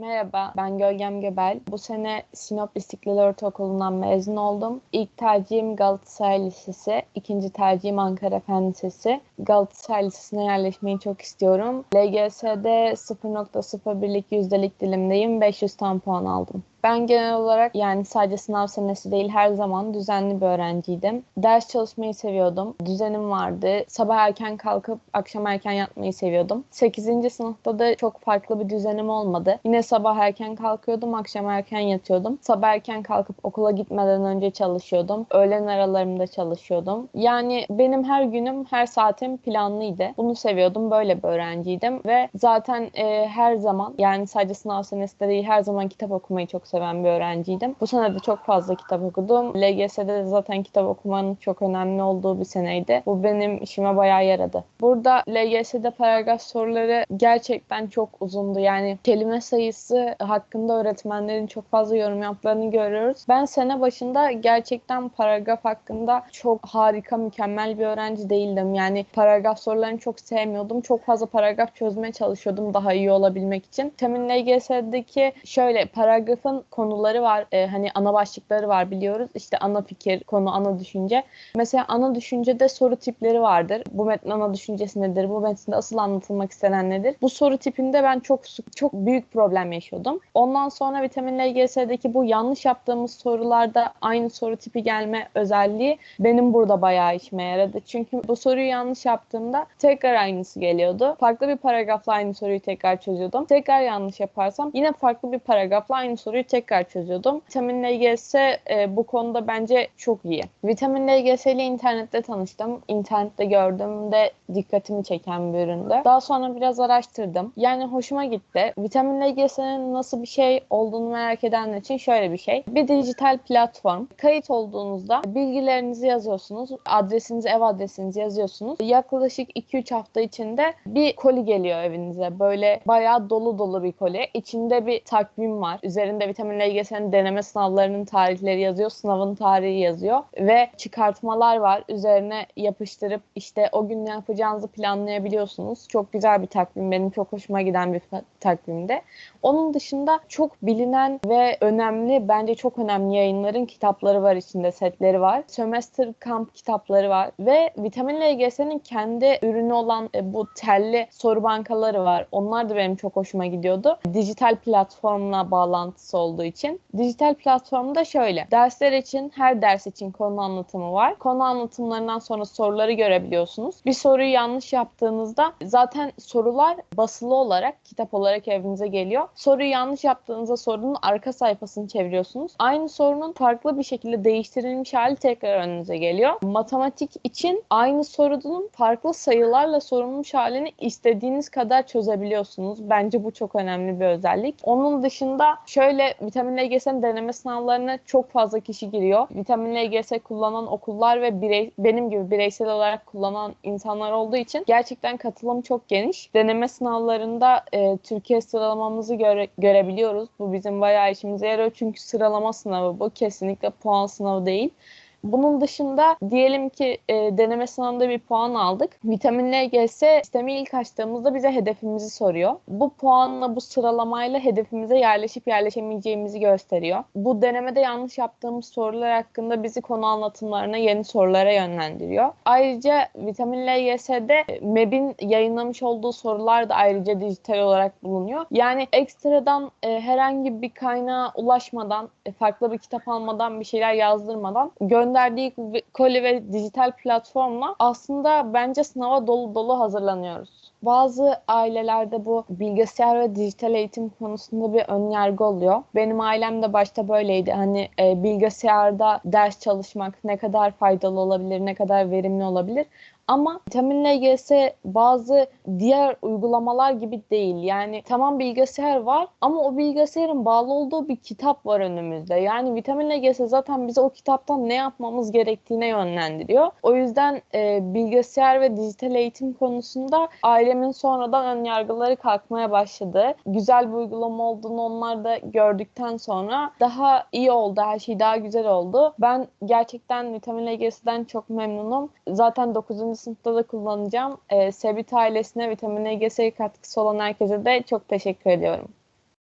Merhaba, ben Gölgem Göbel. Bu sene Sinop İstiklal Ortaokulu'ndan mezun oldum. İlk tercihim Galatasaray Lisesi, ikinci tercihim Ankara Fen Lisesi. Galatasaray Lisesi'ne yerleşmeyi çok istiyorum. LGS'de 0.01'lik yüzdelik dilimdeyim, 500 tam puan aldım. Ben genel olarak yani sadece sınav senesi değil her zaman düzenli bir öğrenciydim. Ders çalışmayı seviyordum. Düzenim vardı. Sabah erken kalkıp akşam erken yatmayı seviyordum. 8. sınıfta da çok farklı bir düzenim olmadı. Yine sabah erken kalkıyordum, akşam erken yatıyordum. Sabah erken kalkıp okula gitmeden önce çalışıyordum. Öğlen aralarımda çalışıyordum. Yani benim her günüm, her saatim planlıydı. Bunu seviyordum. Böyle bir öğrenciydim ve zaten e, her zaman yani sadece sınav senesi de değil her zaman kitap okumayı çok seven bir öğrenciydim. Bu sene de çok fazla kitap okudum. LGS'de de zaten kitap okumanın çok önemli olduğu bir seneydi. Bu benim işime bayağı yaradı. Burada LGS'de paragraf soruları gerçekten çok uzundu. Yani kelime sayısı hakkında öğretmenlerin çok fazla yorum yaptığını görüyoruz. Ben sene başında gerçekten paragraf hakkında çok harika, mükemmel bir öğrenci değildim. Yani paragraf sorularını çok sevmiyordum. Çok fazla paragraf çözmeye çalışıyordum daha iyi olabilmek için. Temin LGS'deki şöyle paragrafın konuları var. E, hani ana başlıkları var biliyoruz. İşte ana fikir, konu, ana düşünce. Mesela ana düşüncede soru tipleri vardır. Bu metnin ana düşüncesi nedir? Bu metinde asıl anlatılmak istenen nedir? Bu soru tipinde ben çok çok büyük problem yaşıyordum. Ondan sonra vitamin LGS'deki bu yanlış yaptığımız sorularda aynı soru tipi gelme özelliği benim burada bayağı işime yaradı. Çünkü bu soruyu yanlış yaptığımda tekrar aynısı geliyordu. Farklı bir paragrafla aynı soruyu tekrar çözüyordum. Tekrar yanlış yaparsam yine farklı bir paragrafla aynı soruyu tekrar çözüyordum. Vitamin LGS e, bu konuda bence çok iyi. Vitamin LGS ile internette tanıştım. İnternette gördüğümde dikkatimi çeken bir üründü. Daha sonra biraz araştırdım. Yani hoşuma gitti. Vitamin LGS'nin nasıl bir şey olduğunu merak edenler için şöyle bir şey. Bir dijital platform. Kayıt olduğunuzda bilgilerinizi yazıyorsunuz. Adresinizi, ev adresinizi yazıyorsunuz. Yaklaşık 2-3 hafta içinde bir koli geliyor evinize. Böyle bayağı dolu dolu bir koli. İçinde bir takvim var. Üzerinde vitamin vitamin LGS'nin deneme sınavlarının tarihleri yazıyor, sınavın tarihi yazıyor ve çıkartmalar var. Üzerine yapıştırıp işte o gün ne yapacağınızı planlayabiliyorsunuz. Çok güzel bir takvim. Benim çok hoşuma giden bir takvimde. Onun dışında çok bilinen ve önemli, bence çok önemli yayınların kitapları var içinde, setleri var. Sömestr kamp kitapları var ve Vitamin LGS'nin kendi ürünü olan e, bu telli soru bankaları var. Onlar da benim çok hoşuma gidiyordu. Dijital platformla bağlantısı olduğu için. Dijital platformda şöyle. Dersler için her ders için konu anlatımı var. Konu anlatımlarından sonra soruları görebiliyorsunuz. Bir soruyu yanlış yaptığınızda zaten sorular basılı olarak, kitap olarak evinize geliyor. Soruyu yanlış yaptığınızda sorunun arka sayfasını çeviriyorsunuz. Aynı sorunun farklı bir şekilde değiştirilmiş hali tekrar önünüze geliyor. Matematik için aynı sorunun farklı sayılarla sorulmuş halini istediğiniz kadar çözebiliyorsunuz. Bence bu çok önemli bir özellik. Onun dışında şöyle vitamin LGS'nin deneme sınavlarına çok fazla kişi giriyor. Vitamin LGS kullanan okullar ve birey, benim gibi bireysel olarak kullanan insanlar olduğu için gerçekten katılım çok geniş. Deneme sınavlarında e, Türkiye sıralamamızı göre, görebiliyoruz. Bu bizim bayağı işimize yarıyor çünkü sıralama sınavı bu. Kesinlikle puan sınavı değil. Bunun dışında diyelim ki e, deneme sınavında bir puan aldık. Vitamin LGS sistemi ilk açtığımızda bize hedefimizi soruyor. Bu puanla bu sıralamayla hedefimize yerleşip yerleşemeyeceğimizi gösteriyor. Bu denemede yanlış yaptığımız sorular hakkında bizi konu anlatımlarına yeni sorulara yönlendiriyor. Ayrıca Vitamin LGS'de MEB'in yayınlamış olduğu sorular da ayrıca dijital olarak bulunuyor. Yani ekstradan e, herhangi bir kaynağa ulaşmadan, e, farklı bir kitap almadan, bir şeyler yazdırmadan gönderdiğimiz gönderdiği koli ve dijital platformla aslında bence sınava dolu dolu hazırlanıyoruz. Bazı ailelerde bu bilgisayar ve dijital eğitim konusunda bir ön yargı oluyor. Benim ailem de başta böyleydi. Hani e, bilgisayarda ders çalışmak ne kadar faydalı olabilir, ne kadar verimli olabilir. Ama vitamin LGS bazı diğer uygulamalar gibi değil. Yani tamam bilgisayar var ama o bilgisayarın bağlı olduğu bir kitap var önümüzde. Yani vitamin LGS zaten bize o kitaptan ne yapmamız gerektiğine yönlendiriyor. O yüzden e, bilgisayar ve dijital eğitim konusunda ailemin sonradan ön yargıları kalkmaya başladı. Güzel bir uygulama olduğunu onlar da gördükten sonra daha iyi oldu. Her şey daha güzel oldu. Ben gerçekten vitamin LGS'den çok memnunum. Zaten 9 sınıfta da kullanacağım. E, Sebit ailesine vitamin EGS'ye katkısı olan herkese de çok teşekkür ediyorum.